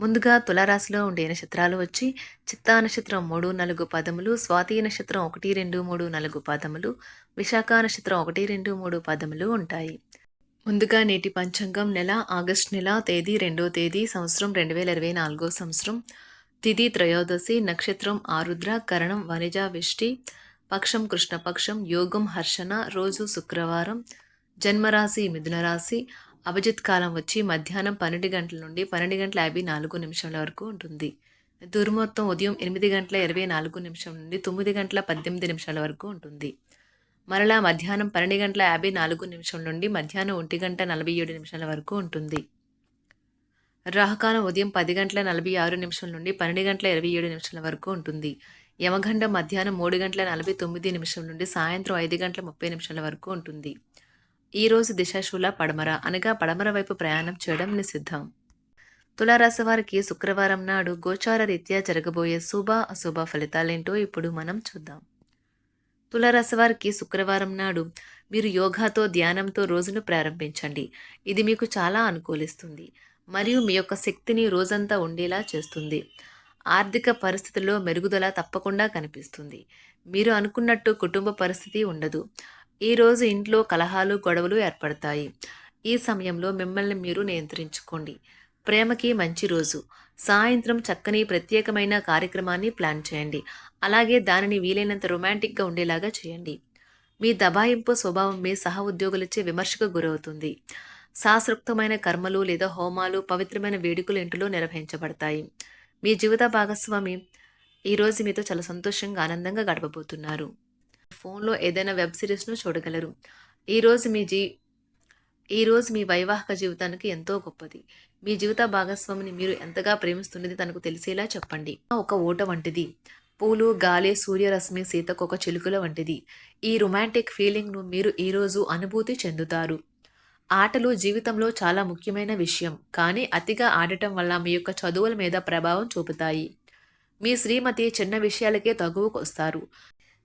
ముందుగా తులారాశిలో ఉండే నక్షత్రాలు వచ్చి చిత్తా నక్షత్రం మూడు నాలుగు పదములు స్వాతి నక్షత్రం ఒకటి రెండు మూడు నాలుగు పదములు విశాఖ నక్షత్రం ఒకటి రెండు మూడు పదములు ఉంటాయి. ముందుగా నేటి పంచాంగం నెల ఆగస్ట్ నెల తేదీ రెండో తేదీ సంవత్సరం రెండు వేల ఇరవై నాలుగో సంవత్సరం. తిథి త్రయోదశి నక్షత్రం ఆరుద్ర కరణం వనిజ విష్టి పక్షం కృష్ణపక్షం యోగం హర్షణ రోజు శుక్రవారం జన్మరాశి మిథునరాశి అభిజిత్ కాలం వచ్చి మధ్యాహ్నం పన్నెండు గంటల నుండి పన్నెండు గంటల యాభై నాలుగు నిమిషాల వరకు ఉంటుంది. దుర్మొత్తం ఉదయం ఎనిమిది గంటల ఇరవై నాలుగు నిమిషం నుండి తొమ్మిది గంటల పద్దెనిమిది నిమిషాల వరకు ఉంటుంది. మరలా మధ్యాహ్నం పన్నెండు గంటల యాభై నాలుగు నిమిషం నుండి మధ్యాహ్నం ఒంటి గంట నలభై ఏడు నిమిషాల వరకు ఉంటుంది. రాహకాలం ఉదయం పది గంటల నలభై ఆరు నిమిషం నుండి పన్నెండు గంటల ఇరవై ఏడు నిమిషాల వరకు ఉంటుంది. యమగండ మధ్యాహ్నం మూడు గంటల నలభై తొమ్మిది నిమిషం నుండి సాయంత్రం ఐదు గంటల ముప్పై నిమిషాల వరకు ఉంటుంది. ఈరోజు దిశాశూల పడమర అనగా పడమర వైపు ప్రయాణం చేయడం నిషిద్ధం. తులారాశి వారికి శుక్రవారం నాడు గోచార రీత్యా జరగబోయే శుభ అశుభ ఫలితాలేంటో ఇప్పుడు మనం చూద్దాం. తులారాశి వారికి శుక్రవారం నాడు మీరు యోగాతో ధ్యానంతో రోజును ప్రారంభించండి. ఇది మీకు చాలా అనుకూలిస్తుంది. మరియు మీ యొక్క శక్తిని రోజంతా ఉండేలా చేస్తుంది. ఆర్థిక పరిస్థితుల్లో మెరుగుదల తప్పకుండా కనిపిస్తుంది. మీరు అనుకున్నట్టు కుటుంబ పరిస్థితి ఉండదు. ఈరోజు ఇంట్లో కలహాలు గొడవలు ఏర్పడతాయి. ఈ సమయంలో మిమ్మల్ని మీరు నియంత్రించుకోండి. ప్రేమకి మంచి రోజు. సాయంత్రం చక్కని ప్రత్యేకమైన కార్యక్రమాన్ని ప్లాన్ చేయండి. అలాగే దానిని వీలైనంత రొమాంటిక్గా ఉండేలాగా చేయండి. మీ దబాయింపు స్వభావం మీ సహ ఉద్యోగులచే విమర్శకు గురవుతుంది. శాస్త్రోక్తమైన కర్మలు లేదా హోమాలు పవిత్రమైన వేడుకలు ఇంటిలో నిర్వహించబడతాయి. మీ జీవిత భాగస్వామి ఈరోజు మీతో చాలా సంతోషంగా ఆనందంగా గడపబోతున్నారు. ఫోన్లో ఏదైనా వెబ్ సిరీస్ను చూడగలరు. ఈరోజు మీ జీ ఈరోజు మీ వైవాహిక జీవితానికి ఎంతో గొప్పది. మీ జీవిత భాగస్వామిని మీరు ఎంతగా ప్రేమిస్తున్నది తనకు తెలిసేలా చెప్పండి. ఒక ఓట వంటిది. పూలు గాలి సూర్యరశ్మి సీతకొక చిలుకల వంటిది. ఈ రొమాంటిక్ ఫీలింగ్ను మీరు ఈరోజు అనుభూతి చెందుతారు. ఆటలు జీవితంలో చాలా ముఖ్యమైన విషయం. కానీ అతిగా ఆడటం వల్ల మీ యొక్క చదువుల మీద ప్రభావం చూపుతాయి. మీ శ్రీమతి చిన్న విషయాలకే తగువకొస్తారు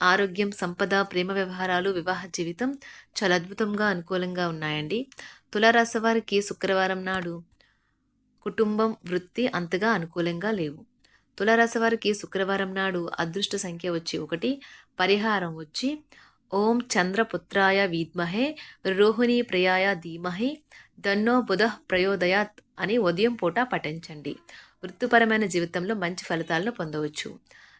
ఆరోగ్యం సంపద ప్రేమ వ్యవహారాలు వివాహ జీవితం చాలా అద్భుతంగా అనుకూలంగా ఉన్నాయండి. తులారాశి వారికి శుక్రవారం నాడు కుటుంబం వృత్తి అంతగా అనుకూలంగా లేవు. తులారాశి వారికి శుక్రవారం నాడు అదృష్ట సంఖ్య వచ్చి ఒకటి పరిహారం వచ్చి ఓం చంద్రపుత్రాయ వీద్మహే రోహిణి ప్రియాయ ధీమహే దన్నో బుధ ప్రయోదయాత్ అని ఉదయం పూట పఠించండి. వృత్తిపరమైన జీవితంలో మంచి ఫలితాలను పొందవచ్చు.